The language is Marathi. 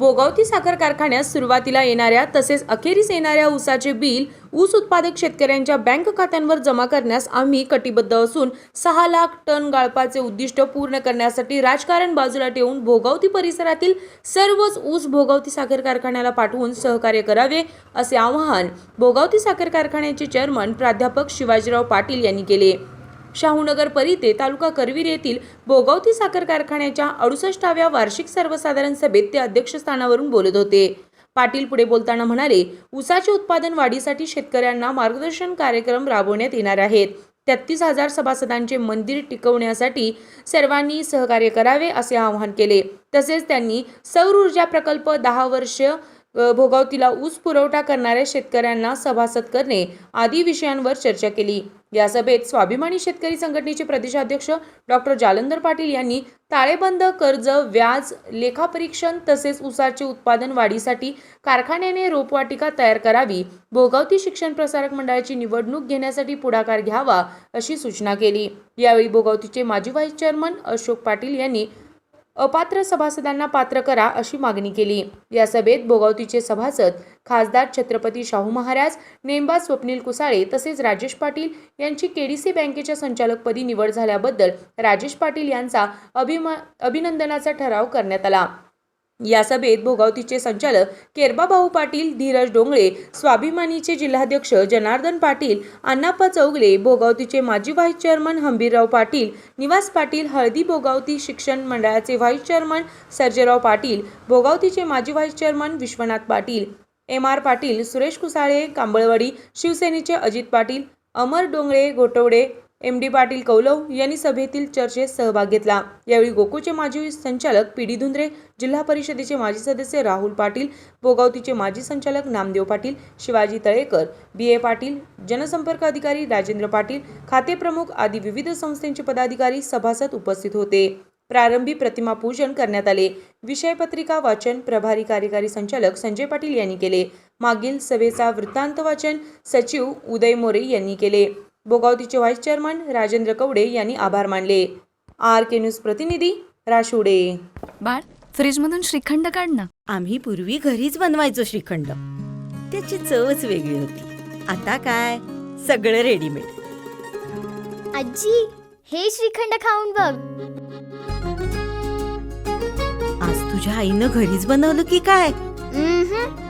भोगावती साखर कारखान्यात सुरुवातीला येणाऱ्या तसेच अखेरीस येणाऱ्या ऊसाचे बिल ऊस उत्पादक शेतकऱ्यांच्या बँक खात्यांवर जमा करण्यास आम्ही कटिबद्ध असून सहा लाख टन गाळपाचे उद्दिष्ट पूर्ण करण्यासाठी राजकारण बाजूला ठेवून भोगावती परिसरातील सर्वच ऊस भोगावती साखर कारखान्याला पाठवून सहकार्य करावे असे आवाहन भोगावती साखर कारखान्याचे चेअरमन प्राध्यापक शिवाजीराव पाटील यांनी केले. शाहूनगर परिते तालुका करवीर येथील भोगावती साखर कारखान्याच्या अडुसष्टाव्या वार्षिक सर्वसाधारण सभेत ते अध्यक्षस्थानावरून बोलत होते. पाटील पुढे बोलताना म्हणाले ऊसाचे उत्पादन वाढीसाठी शेतकऱ्यांना मार्गदर्शन कार्यक्रम राबवण्यात येणार आहेत. तेहतीस हजार सभासदांचे मंदिर टिकवण्यासाठी सर्वांनी सहकार्य करावे असे आवाहन केले. तसेच त्यांनी सौर ऊर्जा प्रकल्प दहा वर्ष भोगावतीला ऊस पुरवठा करणाऱ्या शेतकऱ्यांना सभासद करणे आदी विषयांवर चर्चा केली. या सभेत स्वाभिमानी शेतकरी संघटनेचे प्रदेशाध्यक्ष डॉक्टर जालंधर पाटील यांनी ताळेबंद कर्ज व्याज लेखापरीक्षण तसेच उसाचे उत्पादन वाढीसाठी कारखान्याने रोपवाटिका तयार करावी भोगावती शिक्षण प्रसारक मंडळाची निवडणूक घेण्यासाठी पुढाकार घ्यावा अशी सूचना केली. यावेळी भोगावतीचे माजी व्हाईस चेअरमन अशोक पाटील यांनी अपात्र सभासदांना पात्र करा अशी मागणी केली. या सभेत भोगावतीचे सभासद खासदार छत्रपती शाहू महाराज नेमबा स्वप्नील कुसाळे तसेच राजेश पाटील यांची केडीसी बँकेच्या संचालकपदी निवड झाल्याबद्दल राजेश पाटील यांचा अभिमा अभिनंदनाचा ठराव करण्यात आला. या सभेत भोगावतीचे संचालक केरबाभाऊ पाटील धीरज डोंगळे स्वाभिमानीचे जिल्हाध्यक्ष जनार्दन पाटील अण्णाप्पा चौगले भोगावतीचे माजी व्हाईस चेअरमन हंबीरराव पाटील निवास पाटील हळदी भोगावती शिक्षण मंडळाचे व्हाईस चेअरमन सर्जेराव पाटील भोगावतीचे माजी vice chairman Vishwanath Patil M R Patil Suresh Kusale Kamblwadi शिवसेनेचे अजित पाटील अमर डोंगळे गोटवडे एम डी पाटील कौलव यांनी सभेतील चर्चेत सहभाग घेतला. यावेळी गोकुळचे माजी संचालक पी डी धुंद्रे जिल्हा परिषदेचे माजी सदस्य राहुल पाटील भोगावतीचे माजी संचालक नामदेव पाटील शिवाजी तळेकर बी ए पाटील जनसंपर्क अधिकारी राजेंद्र पाटील खाते प्रमुख आदी विविध संस्थांचे पदाधिकारी सभासद उपस्थित होते. प्रारंभी प्रतिमा पूजन करण्यात आले. विषयपत्रिका वाचन प्रभारी कार्यकारी संचालक संजय पाटील यांनी केले. मागील सभेचा वृत्तांत वाचन सचिव उदय मोरे यांनी केले. भोगावतीचे व्हाईस चेअरमन राजेंद्र कवडे यांनी आभार मानले. आर के न्यूज प्रतिनिधी राशुडे. बाळ फ्रीजमधून श्रीखंड काढ ना. आम्ही पूर्वी घरीच बनवायचो श्रीखंड. त्याची चवच वेगळी होती. आता काय? सगळं रेडीमेड आजी हे श्रीखंड खाऊन बघ. आज तुझ्या आईनं घरीच बनवलं की काय? उम्हम.